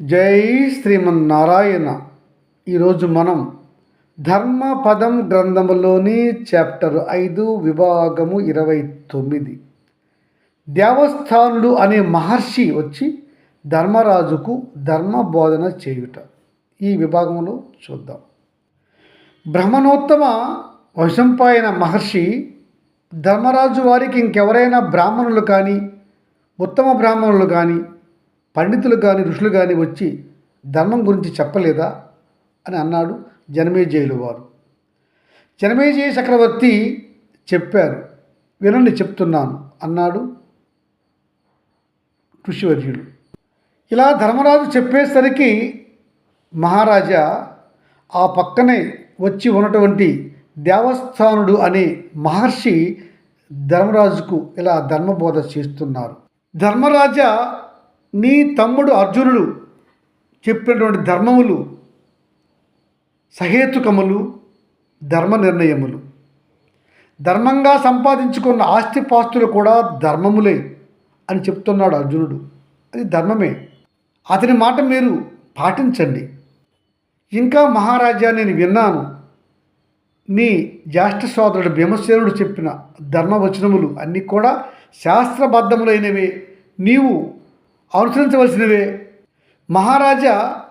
జై శ్రీమన్నారాయణ. ఈరోజు మనం ధర్మపదం గ్రంథములోని చాప్టర్ ఐదు విభాగము ఇరవై తొమ్మిది. దేవస్థానుడు అనే మహర్షి వచ్చి ధర్మరాజుకు ధర్మ బోధన చేయుట. ఈ విభాగంలో చూద్దాం. బ్రహ్మణోత్తమ వశంపాయన మహర్షి ధర్మరాజు వారికి ఇంకెవరైనా బ్రాహ్మణులు కానీ ఉత్తమ బ్రాహ్మణులు కానీ పండితులు కానీ ఋషులు కానీ వచ్చి ధర్మం గురించి చెప్పలేదా? అని అన్నాడు జనమేజయులు వారు. జనమేజయ చక్రవర్తి చెప్పారు వినండి చెప్తున్నాను అన్నాడు ఋషివర్యుడు ఇలా ధర్మరాజు చెప్పేసరికి మహారాజా ఆ పక్కనే వచ్చి ఉన్నటువంటి దేవస్థానుడు అనే మహర్షి ధర్మరాజుకు ఇలా ధర్మబోధ చేస్తున్నారు. ధర్మరాజా నీ తమ్ముడు అర్జునుడు చెప్పినటువంటి ధర్మములు సహేతుకములు ధర్మ నిర్ణయములు ధర్మంగా సంపాదించుకున్న ఆస్తిపాస్తులు కూడా ధర్మములే అని చెప్తున్నాడు అర్జునుడు. అది ధర్మమే. అతని మాట మీరు పాటించండి. ఇంకా మహారాజా నేను విన్నాను. నీ జ్యేష్ఠ సోదరుడు భీమసేనుడు చెప్పిన ధర్మవచనములు అన్నీ కూడా శాస్త్రబద్ధములైనవి. నీవు అనుసరించవలసినవే. మహారాజా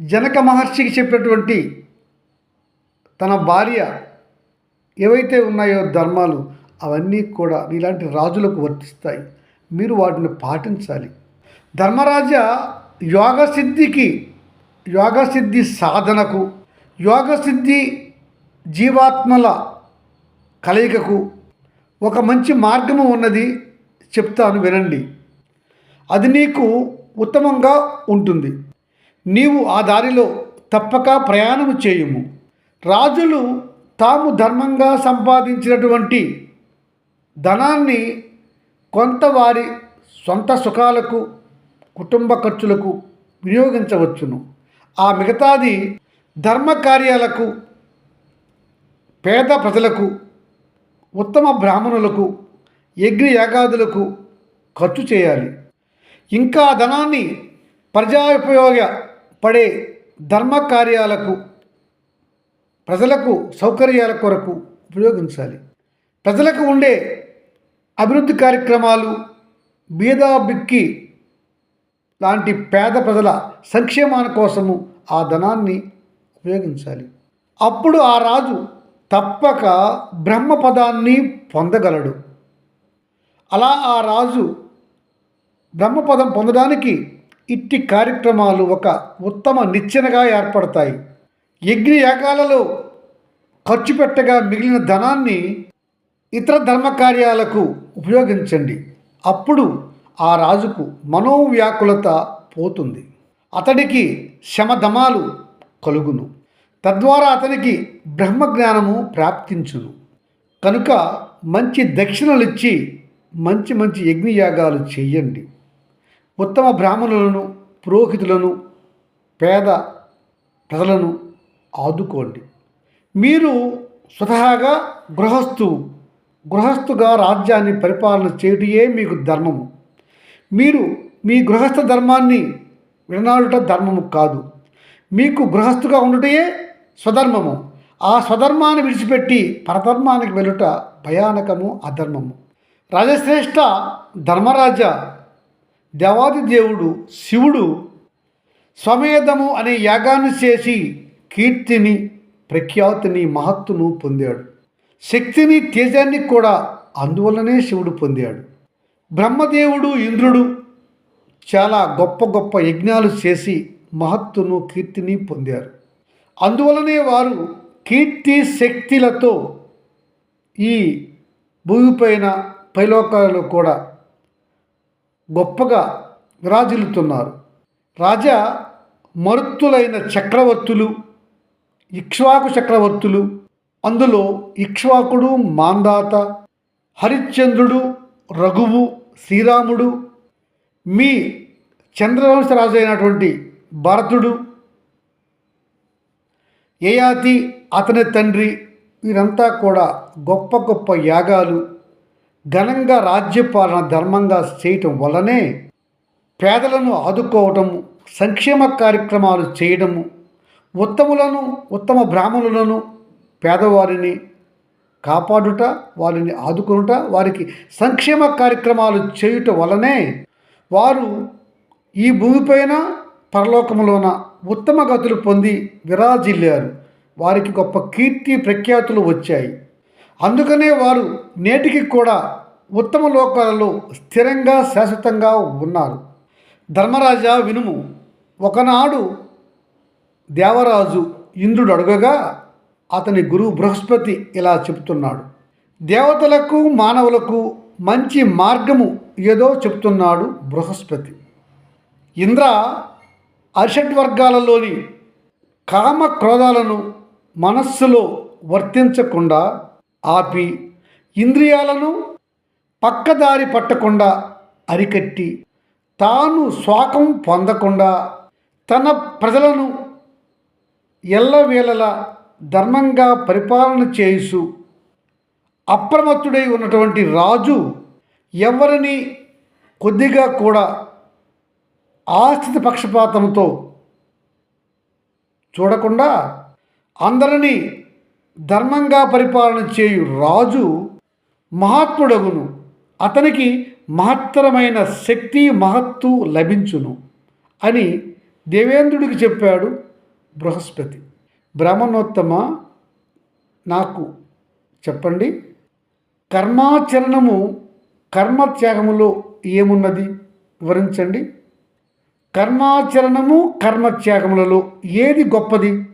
జనక మహర్షికి చెప్పినటువంటి తన భార్య ఏవైతే ఉన్నాయో ధర్మాలు అవన్నీ కూడా ఇలాంటి రాజులకు వర్తిస్తాయి. మీరు వాటిని పాటించాలి. ధర్మరాజా యోగసిద్ధికి యోగసిద్ధి సాధనకు యోగసిద్ధి జీవాత్మల కలయికకు ఒక మంచి మార్గము ఉన్నది చెప్తాను వినండి. అది నీకు ఉత్తమంగా ఉంటుంది. నీవు ఆ దారిలో తప్పక ప్రయాణము చేయుము. రాజులు తాము ధర్మంగా సంపాదించినటువంటి ధనాన్ని కొంత వారి సొంత సుఖాలకు కుటుంబ ఖర్చులకు వినియోగించవచ్చును. ఆ మిగతాది ధర్మ కార్యాలకు పేద ప్రజలకు ఉత్తమ బ్రాహ్మణులకు యజ్ఞ యాగాదులకు ఖర్చు చేయాలి. ఇంకా ధనాన్ని ప్రజాపయోగ పడే ధర్మ కార్యాలకు ప్రజలకు సౌకర్యాల కొరకు ఉపయోగించాలి. ప్రజలకు ఉండే అభివృద్ధి కార్యక్రమాలు బీదా బిక్కి లాంటి పేద ప్రజల సంక్షేమాల కోసము ఆ ధనాన్ని ఉపయోగించాలి. అప్పుడు ఆ రాజు తప్పక బ్రహ్మపదాన్ని పొందగలడు. అలా ఆ రాజు బ్రహ్మపదం పొందడానికి ఇట్టి కార్యక్రమాలు ఒక ఉత్తమ నిచ్చెనగా ఏర్పడతాయి. యజ్ఞ యాగాలలో ఖర్చు పెట్టగా మిగిలిన ధనాన్ని ఇతర ధర్మ కార్యాలకు ఉపయోగించండి. అప్పుడు ఆ రాజుకు మనోవ్యాకులత పోతుంది. అతడికి శమధమాలు కలుగును. తద్వారా అతనికి బ్రహ్మజ్ఞానము ప్రాప్తించును. కనుక మంచి దక్షిణలు ఇచ్చి మంచి మంచి యజ్ఞయాగాలు చెయ్యండి ఉత్తమ బ్రాహ్మణులను పురోహితులను పేద ప్రజలను ఆదుకోండి. మీరు స్వతహాగా గృహస్థు గృహస్థుగా రాజ్యాన్ని పరిపాలన చేయుటయే మీకు ధర్మము. మీరు మీ గృహస్థ ధర్మాన్ని విడనాడుట ధర్మము కాదు. మీకు గృహస్థుగా ఉండుటయే స్వధర్మము. ఆ స్వధర్మాన్ని విడిచిపెట్టి పరధర్మానికి వెళ్ళుట భయానకము అధర్మము. రాజశ్రేష్ఠ ధర్మరాజ దేవాది దేవుడు శివుడు స్వమేధము అనే యాగాన్ని చేసి కీర్తిని ప్రఖ్యాతిని మహత్తును పొందాడు. శక్తిని తేజాన్ని కూడా అందువల్లనే శివుడు పొందాడు. బ్రహ్మదేవుడు ఇంద్రుడు చాలా గొప్ప గొప్ప యజ్ఞాలు చేసి మహత్తును కీర్తిని పొందారు. అందువలనే వారు కీర్తి శక్తులతో ఈ భూమిపైన పైలోకాలలో కూడా గొప్పగా విరాజిల్లుతున్నారు. రాజా మరుత్తులైన చక్రవర్తులు ఇక్ష్వాకు చక్రవర్తులు అందులో ఇక్ష్వాకుడు మాందాత హరిశ్చంద్రుడు రఘువు శ్రీరాముడు మీ చంద్రవంశరాజు అయినటువంటి భరతుడు యయాతి అతని తండ్రి వీరంతా కూడా గొప్ప గొప్ప యాగాలు ఘనంగా రాజ్యపాలన ధర్మంగా చేయటం వల్లనే పేదలను ఆదుకోవటం సంక్షేమ కార్యక్రమాలు చేయడము ఉత్తములను ఉత్తమ బ్రాహ్మణులను పేదవారిని కాపాడుట వారిని ఆదుకొనుట వారికి సంక్షేమ కార్యక్రమాలు చేయుట వలనే వారు ఈ భూమిపైన పరలోకములోన ఉత్తమ గతులు పొంది విరాజిల్లారు. వారికి గొప్ప కీర్తి ప్రఖ్యాతులు వచ్చాయి. అందుకనే వారు నేటికి కూడా ఉత్తమ లోకాలలో స్థిరంగా శాశ్వతంగా ఉన్నారు. ధర్మరాజా వినుము ఒకనాడు దేవరాజు ఇంద్రుడు అడుగగా అతని గురువు బృహస్పతి ఇలా చెప్తున్నాడు దేవతలకు మానవులకు మంచి మార్గము ఏదో చెప్తున్నాడు బృహస్పతి. ఇంద్ర అరిషడ్ వర్గాలలోని కామ క్రోధాలను మనస్సులో వర్తించకుండా ఆపి ఇంద్రియాలను పక్కదారి పట్టకుండా అరికట్టి తాను స్వాకం పొందకుండా తన ప్రజలను ఎల్లవేళలా ధర్మంగా పరిపాలన చేయుసు అప్రమత్తుడై ఉన్నటువంటి రాజు ఎవరిని కొద్దిగా కూడా ఆస్థిత పక్షపాతంతో చూడకుండా అందరినీ ధర్మంగా పరిపాలన చేయు రాజు మహాత్ముడగును. అతనికి మహత్తరమైన శక్తి మహత్తు లభించును అని దేవేంద్రుడికి చెప్పాడు బృహస్పతి. బ్రాహ్మణోత్తమ నాకు చెప్పండి కర్మాచరణము కర్మత్యాగములో ఏమున్నది? వివరించండి. కర్మాచరణము కర్మత్యాగములలో ఏది గొప్పది?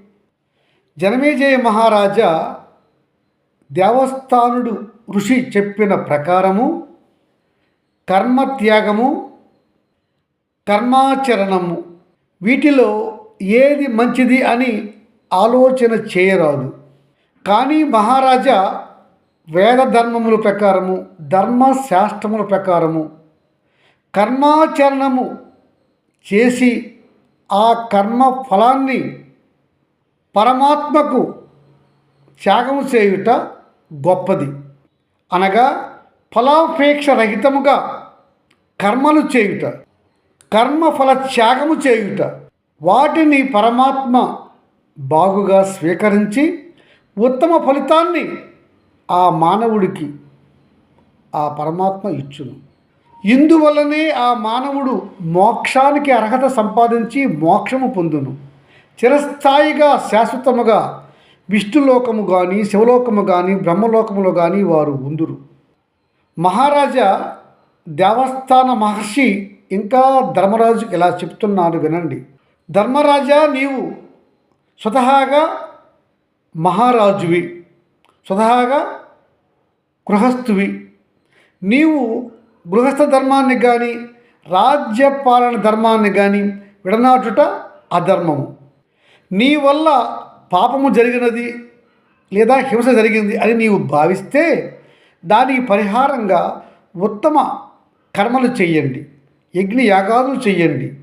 జనమేజయ మహారాజా దేవస్థానుడు ఋషి చెప్పిన ప్రకారము కర్మత్యాగము కర్మాచరణము వీటిలో ఏది మంచిది అని ఆలోచన చేయరాదు. కానీ మహారాజా వేద ధర్మముల ప్రకారము ధర్మశాస్త్రముల ప్రకారము కర్మాచరణము చేసి ఆ కర్మ ఫలాన్ని పరమాత్మకు త్యాగము చేయుట గొప్పది. అనగా ఫలాపేక్ష రహితముగా కర్మలు చేయుట కర్మఫల త్యాగము చేయుట వాటిని పరమాత్మ బాగుగా స్వీకరించి ఉత్తమ ఫలితాన్ని ఆ మానవుడికి ఆ పరమాత్మ ఇచ్చును. ఇందువల్లనే ఆ మానవుడు మోక్షానికి అర్హత సంపాదించి మోక్షము పొందును. చిరస్థాయిగా శాశ్వతముగా విష్ణులోకము కానీ శివలోకము కానీ బ్రహ్మలోకములో కానీ వారు ఉందురు. మహారాజా దేవస్థాన మహర్షి ఇంకా ధర్మరాజుకి ఇలా చెప్తున్నాను వినండి. ధర్మరాజా నీవు స్వతహాగా మహారాజువి స్వతహాగా గృహస్థువి. నీవు గృహస్థ ధర్మాన్ని కానీ రాజ్యపాలన ధర్మాన్ని కానీ విడనాటుట అధర్మము. నీ వల్ల పాపము జరిగినది లేదా హింస జరిగింది అని నీవు భావిస్తే దానికి పరిహారంగా ఉత్తమ కర్మలు చెయ్యండి యజ్ఞ యాగాలు చెయ్యండి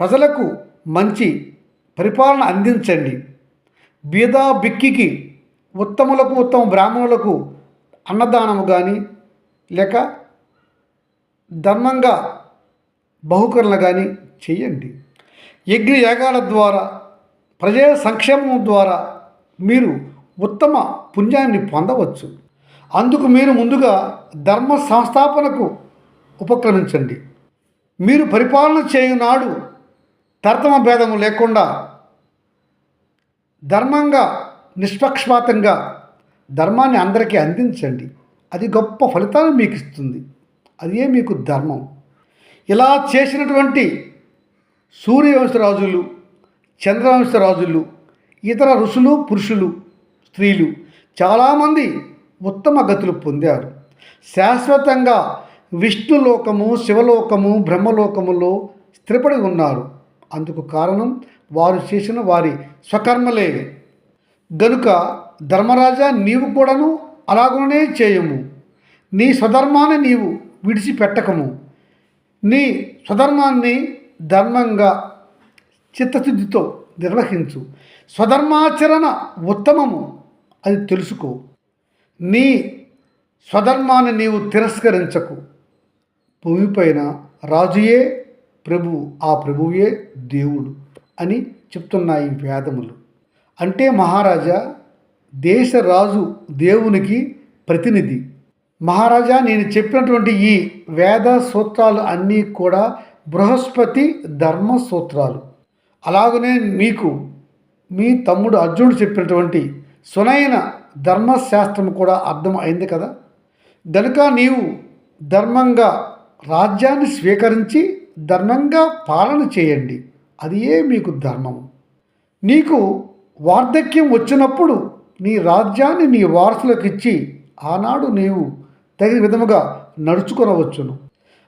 ప్రజలకు మంచి పరిపాలన అందించండి. బీదా బిక్కికి ఉత్తములకు ఉత్తమ బ్రాహ్మణులకు అన్నదానము కానీ లేక ధర్మంగా బహుకరణ కానీ చెయ్యండి. యజ్ఞ యాగాల ద్వారా ప్రజా సంక్షేమం ద్వారా మీరు ఉత్తమ పుణ్యాన్ని పొందవచ్చు. అందుకు మీరు ముందుగా ధర్మ సంస్థాపనకు ఉపక్రమించండి. మీరు పరిపాలన చేయునాడు తర్తమ భేదము లేకుండా ధర్మంగా నిష్పక్షపాతంగా ధర్మాన్ని అందరికీ అందించండి. అది గొప్ప ఫలితాన్ని మీకు ఇస్తుంది. అదే మీకు ధర్మం. ఇలా చేసినటువంటి సూర్యవంశరాజులు చంద్రవంశ రాజులు ఇతర ఋషులు పురుషులు స్త్రీలు చాలామంది ఉత్తమ గతులు పొందారు. శాశ్వతంగా విష్ణులోకము శివలోకము బ్రహ్మలోకములో స్థిరపడి ఉన్నారు. అందుకు కారణం వారు చేసిన వారి స్వకర్మలే. గనుక ధర్మరాజా నీవు కూడాను అలాగనే చేయము. నీ స్వధర్మాన్ని నీవు విడిచిపెట్టకము. నీ స్వధర్మాన్ని ధర్మంగా చిత్తశుద్ధితో నిర్వహించు. స్వధర్మాచరణ ఉత్తమము అది తెలుసుకో. నీ స్వధర్మాన్ని నీవు తిరస్కరించకు. భూమిపైన రాజుయే ప్రభు ఆ ప్రభువే దేవుడు అని చెప్తున్నాయి వేదములు. అంటే మహారాజా దేశరాజు దేవునికి ప్రతినిధి. మహారాజా నేను చెప్పినటువంటి ఈ వేద సూత్రాలు అన్నీ కూడా బృహస్పతి ధర్మ సూత్రాలు. అలాగనే మీకు మీ తమ్ముడు అర్జునుడు చెప్పినటువంటి సునైన ధర్మశాస్త్రం కూడా అర్థం అయింది కదా? గనుక నీవు ధర్మంగా రాజ్యాన్ని స్వీకరించి ధర్మంగా పాలన చేయండి. అది ఏ మీకు ధర్మము నీకు వార్ధక్యం వచ్చినప్పుడు నీ రాజ్యాన్ని నీ వారసులకు ఇచ్చి ఆనాడు నీవు తగిన విధముగా నడుచుకునవచ్చును.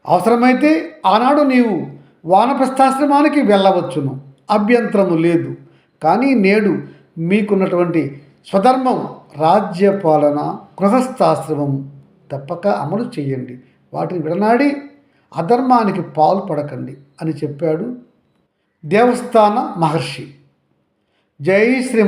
అవసరమైతే ఆనాడు నీవు వానప్రస్థాశ్రమానికి వెళ్ళవచ్చును. అభ్యంతరము లేదు. కానీ నేడు మీకున్నటువంటి స్వధర్మం రాజ్యపాలన గృహస్థాశ్రమం తప్పక అమలు చేయండి. వాటిని విడనాడి అధర్మానికి పాల్పడకండి అని చెప్పాడు దేవస్థాన మహర్షి. జై శ్రీ